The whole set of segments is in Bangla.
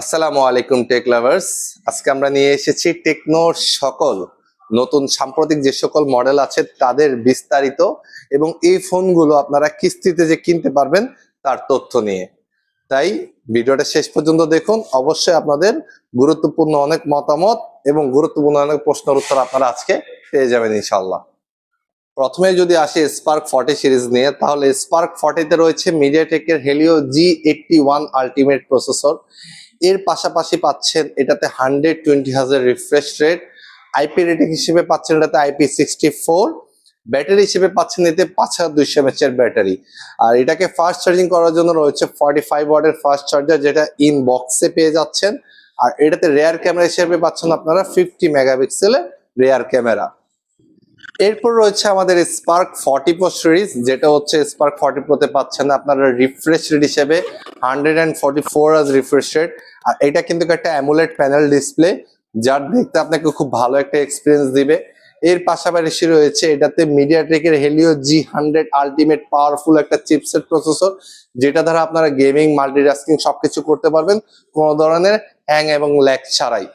আসসালামু আলাইকুম টেক লাভার্স আজকে আমরা নিয়ে এসেছি টেকনোর সকল, নতুন সাম্প্রতিক যে সকল মডেল আছে তাদের বিস্তারিত এবং এই ফোনগুলো আপনারা কিস্তিতে যে কিনতে পারবেন তার তথ্য নিয়ে। তাই ভিডিওটা শেষ পর্যন্ত দেখুন। অবশ্যই আপনাদের গুরুত্বপূর্ণ অনেক মতামত এবং গুরুত্বপূর্ণ অনেক প্রশ্নের উত্তর আপনারা আজকে পেয়ে যাবেন ইনশাল্লাহ প্রথমে যদি আসে স্পার্ক ফর্টি সিরিজ নিয়ে, তাহলে স্পার্ক ফর্টিতে রয়েছে মিডিয়াটেকের Helio G eighty one ultimate processor এর পাশাপাশি পাচ্ছেন এটাতে হান্ড্রেড টোয়েন্টি হাজার রিফ্রেশ রেট আইপি রেটিং হিসেবে পাচ্ছেন এটাতে আইপি সিক্সটি ফোর ব্যাটারি হিসেবে পাচ্ছেন এতে পাঁচ হাজার দুইশো এমএচ এর ব্যাটারি আর এটাকে ফাস্ট চার্জিং করার জন্য রয়েছে ফর্টি ফাইভ ওয়ার্ডের ফাস্ট চার্জার যেটা ইন বক্সে পেয়ে যাচ্ছেন। আর এটাতে রেয়ার ক্যামেরা হিসেবে পাচ্ছেন আপনারা ফিফটি মেগাপিক্সেলের রেয়ার ক্যামেরা এরপর রয়েছে আমাদের স্পার্ক ফর্টি প্রো সিরিজ যেটা হচ্ছে স্পার্ক ফর্টি প্রোতে পাচ্ছেন আপনারা রিফ্রেশ হিসেবে হান্ড্রেড অ্যান্ড ফর্টি ফোর আজ রিফ্রেশ আর এটা কিন্তু একটা অ্যামুলেট প্যানেল ডিসপ্লে যার দেখতে আপনাকে খুব ভালো একটা এক্সপিরিয়েন্স দিবে। এর পাশাপাশি রয়েছে এটাতে মিডিয়াটেকের Helio G hundred ultimate powerful একটা চিপসেট প্রসেসর যেটা দ্বারা আপনারা গেমিং মাল্টিটাস্কিং সবকিছু করতে পারবেন, কোনো ধরনের হ্যাং এবং ল্যাক ছাড়াই।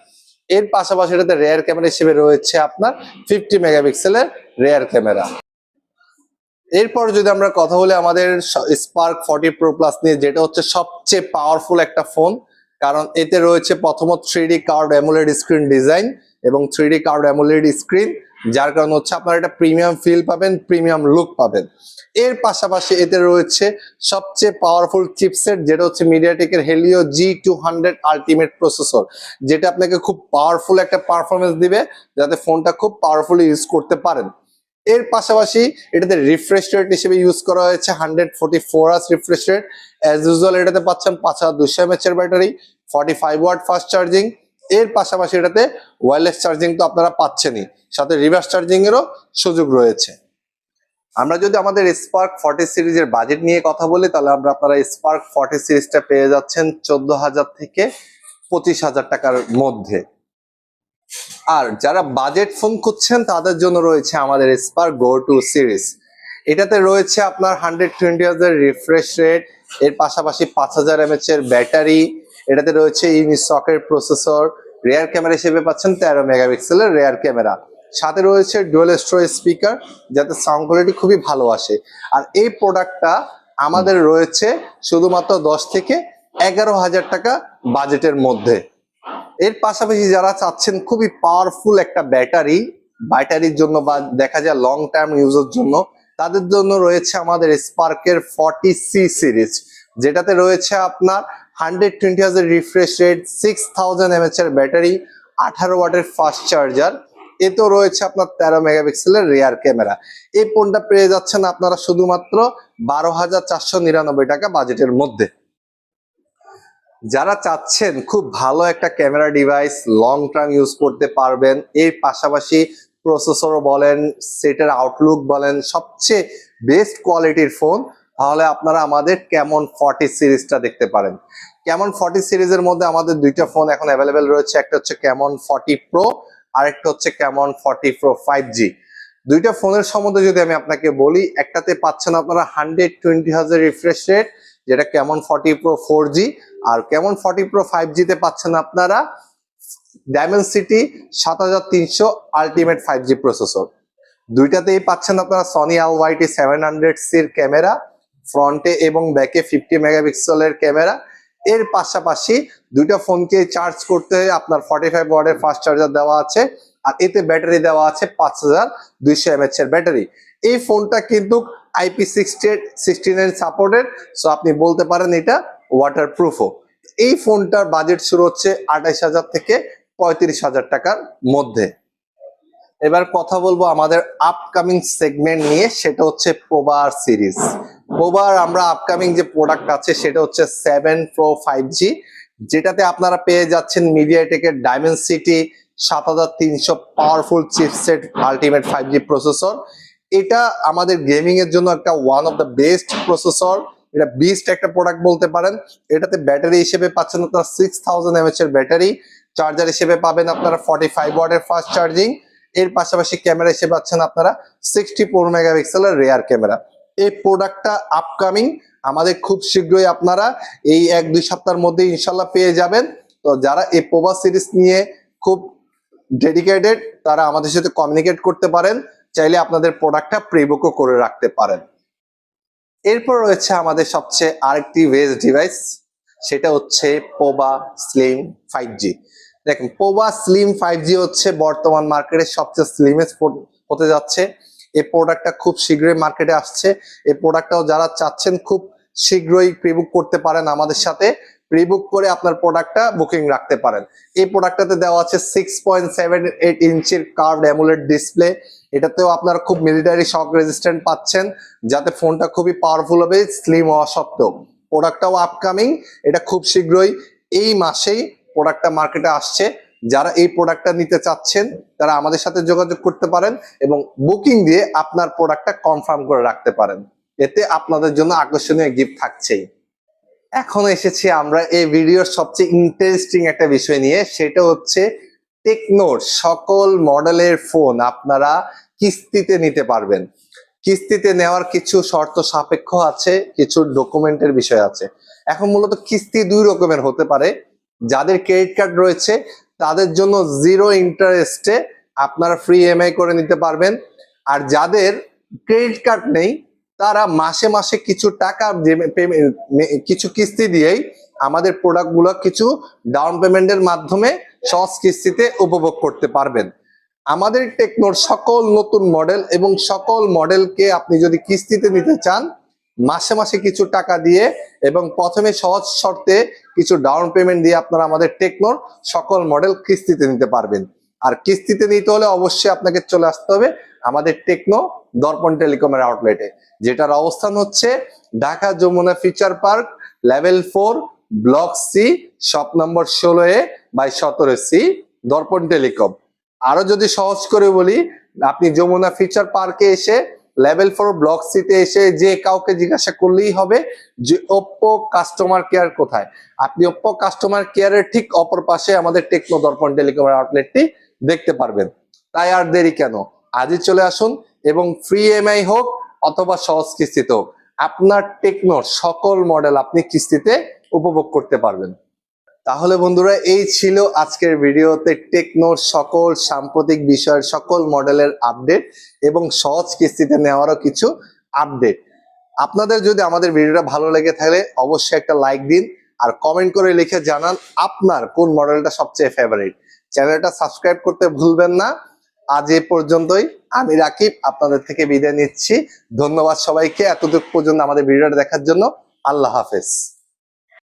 এর পাশাপাশি এটাতে রেয়ার ক্যামেরা হিসেবে রয়েছে আপনার ফিফটি মেগাপিক্সেলের রেয়ার ক্যামেরা এরপর যদি আমরা কথা বলি আমাদের স্পার্ক ফর্টি প্রো প্লাস নিয়ে, যেটা হচ্ছে সবচেয়ে পাওয়ারফুল একটা ফোন কারণ এতে রয়েছে প্রথমত three curved AMOLED screen design এবং থ্রি কার্ড অ্যামুলেড স্ক্রিন যার কারণে হচ্ছে আপনারা একটা প্রিমিয়াম ফিল পাবেন প্রিমিয়াম লুক পাবেন। এর পাশাপাশি এতে রয়েছে সবচেয়ে পাওয়ারফুল চিপসেট যেটা হচ্ছে মিডিয়াটেকের Helio G two hundred ultimate processor যেটা আপনাকে খুব পাওয়ারফুল একটা পারফরমেন্স দিবে, যাতে ফোনটা খুব পাওয়ারফুলি ইউজ করতে পারেন। এর পাশাপাশি এটাতে রিফ্রেশ রেট হিসেবে ইউজ করা হয়েছে হান্ড্রেড ফোর্টি ফোর আস রিফ্রেশ রেট অ্যাজ ইউজুয়াল এটাতে পাচ্ছেন পাঁচ হাজার দুশো এমএচ এর battery forty five watt fast charging এর পাশাপাশি এটাতে ওয়্যারলেস চার্জিং তো আপনারা পাচ্ছেনই। সাথে রিভার্স চার্জিং এরও সুযোগ রয়েছে। আমরা যদি আমাদের স্পার্ক ফর্টি সিরিজের বাজেট নিয়ে কথা বলি, তাহলে আমরা আপনারা স্পার্ক ফর্টি সিরিজটা পেয়ে যাচ্ছেন চোদ্দ হাজার থেকে পঁচিশ হাজার টাকার মধ্যে। আর যারা বাজেট ফোন খুঁজছেন, তাদের জন্য রয়েছে আমাদের স্পার্ক গো টু সিরিজ এটাতে রয়েছে আপনার হান্ড্রেড টোয়েন্টি হাজার রিফ্রেশ রেট এর পাশাপাশি পাঁচ হাজার এমএচ এর ব্যাটারি, এটাতে রয়েছে ইউনিসকের প্রসেসর রেয়ার ক্যামেরা হিসেবে পাচ্ছেন তেরো মেগাপিক্সেলের রেয়ার ক্যামেরা সাথে রয়েছে ডুয়েল স্টোরেজ স্পিকার যাতে সাউন্ড কোয়ালিটি খুবই ভালো আসে। আর এই প্রোডাক্টটা আমাদের রয়েছে শুধুমাত্র দশ থেকে এগারো হাজার টাকা বাজেটের মধ্যে। এর পাশাপাশি যারা চাচ্ছেন খুবই পাওয়ারফুল একটা ব্যাটারি ব্যাটারির জন্য বা দেখা যায় লং টার্ম ইউজের জন্য, তাদের জন্য রয়েছে আমাদের স্পার্কের ফর্টি সি সিরিজ যেটাতে রয়েছে আপনার হান্ড্রেড টোয়েন্টি হাজার refresh rate six thousand mAh এর ব্যাটারি আঠারো ওয়াটের ফাস্ট চার্জার এতেও রয়েছে আপনার তেরো মেগাপিক্সেলের রেয়ার ক্যামেরা এই ফোনটা পেয়ে যাচ্ছেন আপনারা শুধুমাত্র বারো হাজার চারশো নিরানব্বই টাকা বাজেটের মধ্যে। যারা চাচ্ছেন খুব ভালো একটা camera device long term use করতে পারবেন, এর পাশাপাশি প্রসেসর বলেন সেটের আউটলুক বলেন, সবচেয়ে বেস্ট কোয়ালিটির ফোন তাহলে আপনারা আমাদের কেমন ফর্টি সিরিজটা দেখতে পারেন। কেমন ফর্টি সিরিজের মধ্যে আমাদের দুইটা ফোন এখন অ্যাভেলেবেল রয়েছে, একটা হচ্ছে কেমন ফর্টি প্রো আরেকটা হচ্ছে কেমন ফর্টি প্রো ফাইভ জি দুইটা ফোনের সম্বন্ধে যদি আমি আপনাকে বলি, একটাতে পাচ্ছেন আপনারা হান্ড্রেড টোয়েন্টি হাজার রিফ্রেশ রেট যেটা কেমন ফর্টি প্রো ফোর আর কেমন ফর্টি প্রো ফাইভ জিতে পাচ্ছেন আপনারা? ডায়মেন্সিটি সাত হাজার তিনশো আলটিমেট ফাইভ জি প্রসেসর দুইটাতেই পাচ্ছেন আপনারা Sony L YT seven hundred সির ক্যামেরা, ফ্রন্টে এবং ব্যাকে ফিফটি মেগাপিক্সেলের ক্যামেরা। এর পাশাপাশি দুইটা ফোনকে চার্জ করতে আপনার ফর্টি ফাইভ ওয়ার্ডের ফাস্ট চার্জার দেওয়া আছে, আর এতে ব্যাটারি দেওয়া আছে পাঁচ হাজার দুইশো এমএচ এর ব্যাটারি। এই ফোনটা কিন্তু IP sixty sixty nine supported so আপনি বলতে পারেন এটা ওয়াটার প্রুফও এই ফোনটার বাজেট শুরু হচ্ছে আঠাইশ হাজার থেকে পঁয়ত্রিশ হাজার টাকার মধ্যে। এবার কথা বলব আমাদের আপকামিং সেগমেন্ট নিয়ে, সেটা হচ্ছে প্রবার সিরিজ প্রবার আমরা আপকামিং যে প্রোডাক্ট আছে, সেটা হচ্ছে সেভেন প্রো ফাইভ জি যেটাতে আপনারা পেয়ে যাচ্ছেন মিডিয়াটেকের ডায়মেন্সিটি সাত হাজার তিনশো powerful chipset ultimate five G processor এটা আমাদের গেমিং এর জন্য একটা one of the best processor এটা বিস্ট একটা প্রোডাক্ট বলতে পারেন। এটাতে ব্যাটারি হিসেবে পাচ্ছেন আপনারা সিক্স থাউজেন্ড এমএচ এর ব্যাটারি চার্জার হিসেবে পাবেন আপনারা ফর্টি ফাইভ ওয়াটের ফাস্ট চার্জিং এর পাশাপাশি ক্যামেরা হিসেবে পাচ্ছেন আপনারা সিক্সটি ফোর মেগাপিক্সেলের রেয়ার ক্যামেরা এই প্রোডাক্টটা আপকামিং আমাদের খুব শীঘ্রই আপনারা এই এক, দুই সপ্তাহের মধ্যে ইনশাল্লাহ পেয়ে যাবেন। তো যারা এই পোবা সিরিজ নিয়ে খুব ডেডিকেটেড তারা আমাদের সাথে কমিউনিকেট করতে পারেন। চাইলে আপনাদের প্রোডাক্টটা প্রিবুকও করে রাখতে পারেন। এরপর রয়েছে আমাদের সবচেয়ে আরেকটি ওয়েজ ডিভাইস সেটা হচ্ছে পোবা স্লিম ফাইভ জি দেখেন পোবা স্লিম ফাইভ জি হচ্ছে বর্তমান মার্কেটের সবচেয়ে স্লিমেস্ট হতে যাচ্ছে। এই প্রোডাক্টটা খুব শীঘ্রই মার্কেটে আসছে। এই প্রোডাক্টটাও যারা চাচ্ছেন, খুব শীঘ্রই প্রিবুক করতে পারেন আমাদের সাথে। প্রিবুক করে আপনার প্রোডাক্টটা বুকিং রাখতে পারেন। এই প্রোডাক্টটাতে দেওয়া আছে সিক্স পয়েন্ট সেভেন এইট ইঞ্চির কার্ভ অ্যামুলেট ডিসপ্লে এটাতেও আপনারা খুব মিলিটারি শক রেজিস্ট্যান্ট পাচ্ছেন, যাতে ফোনটা খুবই পাওয়ারফুল হবে স্লিম হওয়া সত্ত্বেও। প্রোডাক্টটাও আপকামিং এটা খুব শীঘ্রই এই মাসেই প্রোডাক্টটা মার্কেটে আসছে। যারা এই প্রোডাক্টটা নিতে চাচ্ছেন, তারা আমাদের সাথে যোগাযোগ করতে পারেন এবং বুকিং দিয়ে আপনার প্রোডাক্টটা কনফার্ম করে রাখতে পারেন। এতে আপনাদের জন্য আকর্ষণীয় গিফট থাকছেই। এখন এসেছি আমরা এই ভিডিওর সবচেয়ে ইন্টারেস্টিং একটা বিষয় নিয়ে, সেটা হচ্ছে টেকনোর সকল মডেলের ফোন আপনারা কিস্তিতে নিতে পারবেন। কিস্তিতে নেওয়ার কিছু শর্ত সাপেক্ষ আছে, কিছু ডকুমেন্টের বিষয় আছে। এখন মূলত কিস্তি দুই রকমের হতে পারে। যাদের ক্রেডিট কার্ড রয়েছে, তাদের জন্য জিরো ইন্টারেস্টে আপনারা ফ্রি এমআই করে নিতে পারবেন। আর যাদের ক্রেডিট কার্ড নেই তারা মাসে মাসে কিছু টাকা কিছু কিস্তি দিয়েই আমাদের প্রোডাক্টগুলো কিছু ডাউন পেমেন্টের মাধ্যমে সহজ কিস্তিতে উপভোগ করতে পারবেন। আমাদের টেকনোর সকল নতুন মডেল এবং সকল মডেলকে আপনি যদি কিস্তিতে নিতে চান, মাসে মাসে কিছু টাকা দিয়ে এবং প্রথমে সহজ শর্তে কিছু ডাউন পেমেন্ট দিয়ে আপনারা আমাদের টেকনোর সকল মডেল কিস্তিতে নিতে পারবেন। আর কিস্তিতে নিতে হলে অবশ্যই আপনাকে চলে আসতে হবে আমাদের টেকনো দর্পণ টেলিকমের আউটলেটে, যেটার অবস্থান হচ্ছে Dhaka Jamuna Future Park, level four, block C, shop number ষোলো এ বাই সতেরো সি, দর্পণ টেলিকম। আরও যদি সহজ করে বলি, আপনি যমুনা ফিচার পার্কে এসে, লেভেল ফোর, ব্লক সিতে এসে যে কাউকে জিজ্ঞাসা করলেই হবে যে, ওপ্পো কাস্টমার কেয়ার কোথায়? আপনি ওপ্পো কাস্টমার কেয়ারের ঠিক অপর পাশে আমাদের টেকনো দর্পণ টেলিকমের আউটলেটটি দেখতে পারবেন। তাই আর দেরি কেন? আজই চলে আসুন এবং ফ্রি এমআই হোক অথবা সহজ কিস্তিতে হোক, আপনার টেকনোর সকল মডেল আপনি কিস্তিতে উপভোগ করতে পারবেন। তাহলে বন্ধুরা, এই ছিল আজকের ভিডিওতে টেকনোর সকল সাম্প্রতিক বিষয়ের সকল মডেলের আপডেট এবং সহজ কিস্তিতে নেওয়ারও কিছু আপডেট আপনাদের যদি আমাদের ভিডিওটা ভালো লেগে থাকে, অবশ্যই একটা লাইক দিন আর কমেন্ট করে লিখে জানান আপনার কোন মডেলটা সবচেয়ে ফেভারিট চ্যানেলটা সাবস্ক্রাইব করতে ভুলবেন না। আজ এ পর্যন্তই। আমি রাকিব, আপনাদের থেকে বিদায় নিচ্ছি। ধন্যবাদ সবাইকে এতটুকু পর্যন্ত আমাদের ভিডিওটা দেখার জন্য। আল্লাহ হাফেজ।